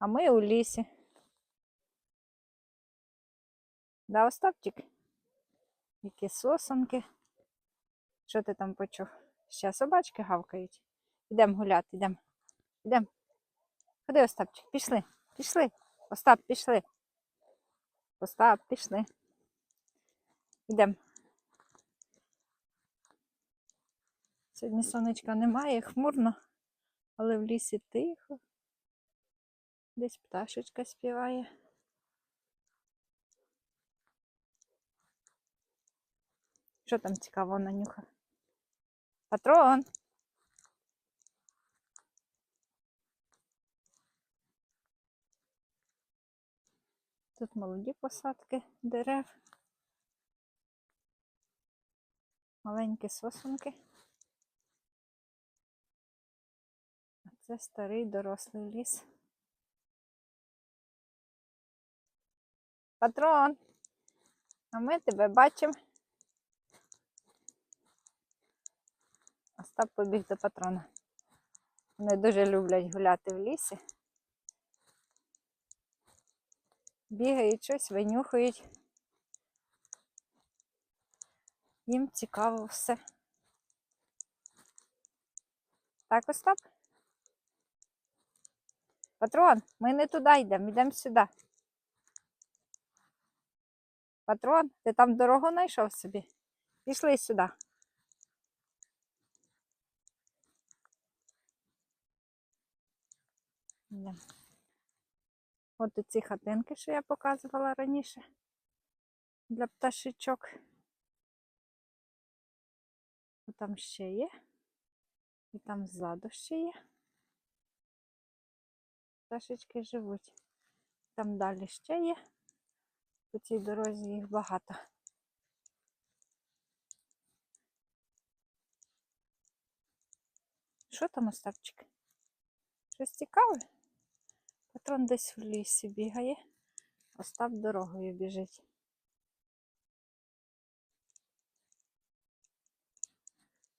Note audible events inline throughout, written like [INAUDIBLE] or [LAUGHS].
А ми у лісі. Да, Остапчик? Які сосонки. Що ти там почув? Ще собачки гавкають. Ідемо гуляти, ідемо. Ідемо. Ходи, Остапчик, пішли, пішли. Остап, пішли. Остап, пішли. Ідемо. Сьогодні сонечка немає, хмурно, але в лісі тихо. Десь пташечка співає. Що там цікаво на нюха? Патрон. Тут молоді посадки дерев. Маленькі сосунки. А це старий дорослий ліс. Патрон, а ми тебе бачимо. Остап побіг до патрона. Вони дуже люблять гуляти в лісі. Бігають щось, винюхають. Їм цікаво все. Так, Остап? Патрон, ми не туди йдемо, йдемо сюди. Патрон, ти там дорогу знайшов собі? Пішли сюди. От ці хатинки, що я показувала раніше для пташечок. О, Там ще є. І там ззаду ще є. Пташечки живуть. Там далі ще є. По цій дорозі їх багато. Що там, Остапчик? Щось цікаве? Патрон десь в лісі бігає, Остап дорогою біжить.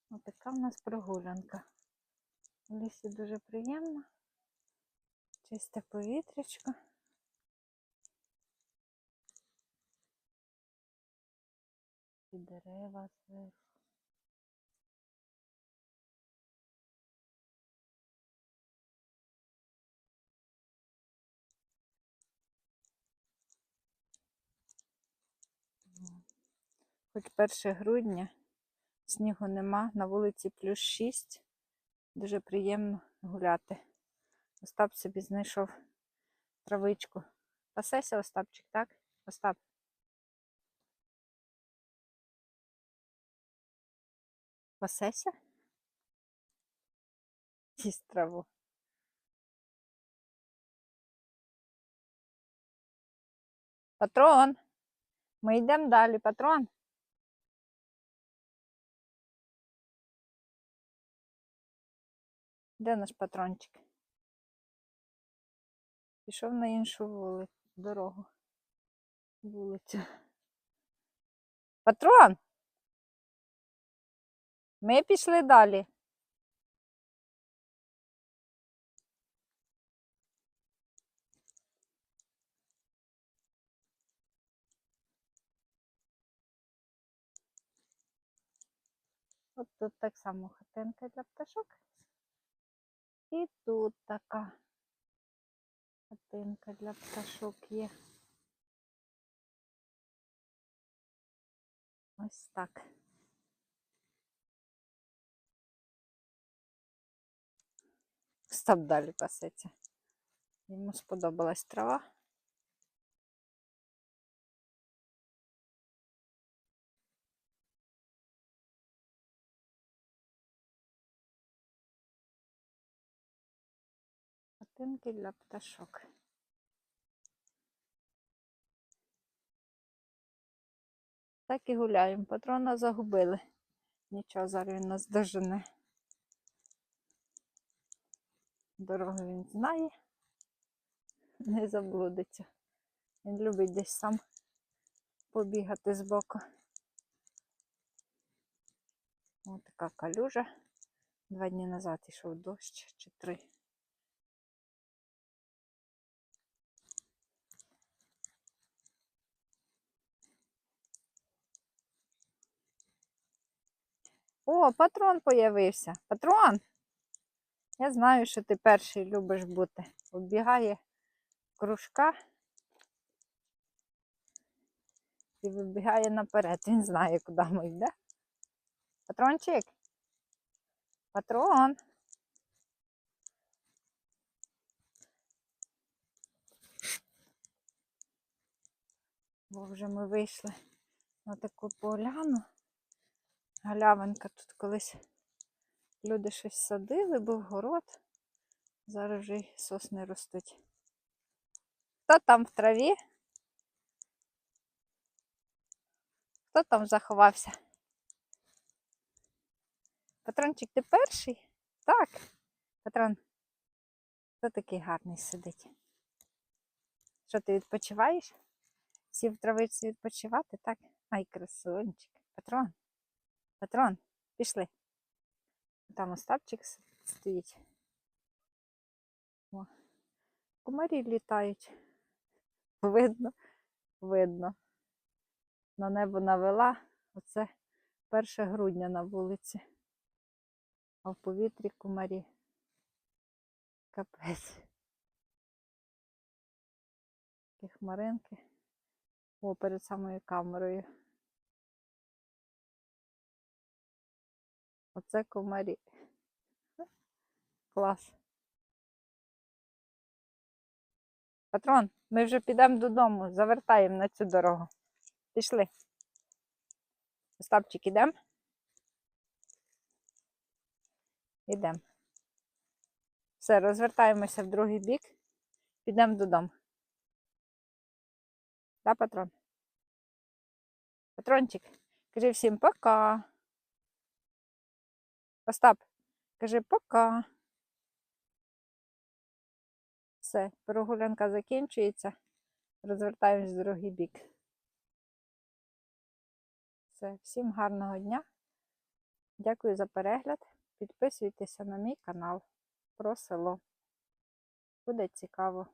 Отака в нас прогулянка. В лісі дуже приємно. Чисте повітрячко. І дерева зверху. Хоч 1 грудня, снігу нема, на вулиці плюс 6. Дуже приємно гуляти. Остап собі знайшов травичку. Пасеся, Остапчик, так? Остап. Пасеся? Їсть [LAUGHS] траву. Патрон. Ми йдемо далі, патрон. Де наш патрончик? Пішов на іншу вули... дорогу. Вулицю. Патрон! Ми пішли далі. От тут так само хатинка для пташок. І тут така хатинка для пташок є. Ось так. Став далі пасеться. Йому сподобалась трава. Хатинки для пташок. Так і гуляємо. Патрона загубили. Нічого, зараз він нас дожене. Дорогу він знає, не заблудиться. Він любить десь сам побігати з боку. Ось така калюжа. Два дні назад йшов дощ чи три. О, патрон появився. Патрон! Я знаю, що ти перший любиш бути. Оббігає кружка і вибігає наперед. Він знає, куди ми йде. Патрончик. Патрон. Бо вже ми вийшли на таку поляну. Галявинка тут колись люди щось садили, був город. Зараз вже й сосни ростуть. Хто там в траві? Хто там заховався? Патрончик, ти перший? Так. Патрон, хто такий гарний сидить? Що ти відпочиваєш? Сів в травиці відпочивати, так? Ай, красунчик. Патрон. Патрон, пішли. Там Остапчик стоїть. О. Комарі літають. [LAUGHS] Видно, видно. На небо навела. Оце 1 грудня на вулиці. А в повітрі комарі. Капець. Такі хмаринки. О, перед самою камерою. Оце комарі. Клас. Патрон, ми вже підемо додому, завертаємо на цю дорогу. Пішли. Остапчик, ідемо? Ідемо. Все, розвертаємося в другий бік. Підемо додому. Да, патрон? Патрончик, кажи всім пока. Остап, кажи пока. Все, прогулянка закінчується. Розвертаємось в другий бік. Все, всім гарного дня. Дякую за перегляд. Підписуйтеся на мій канал про село. Буде цікаво.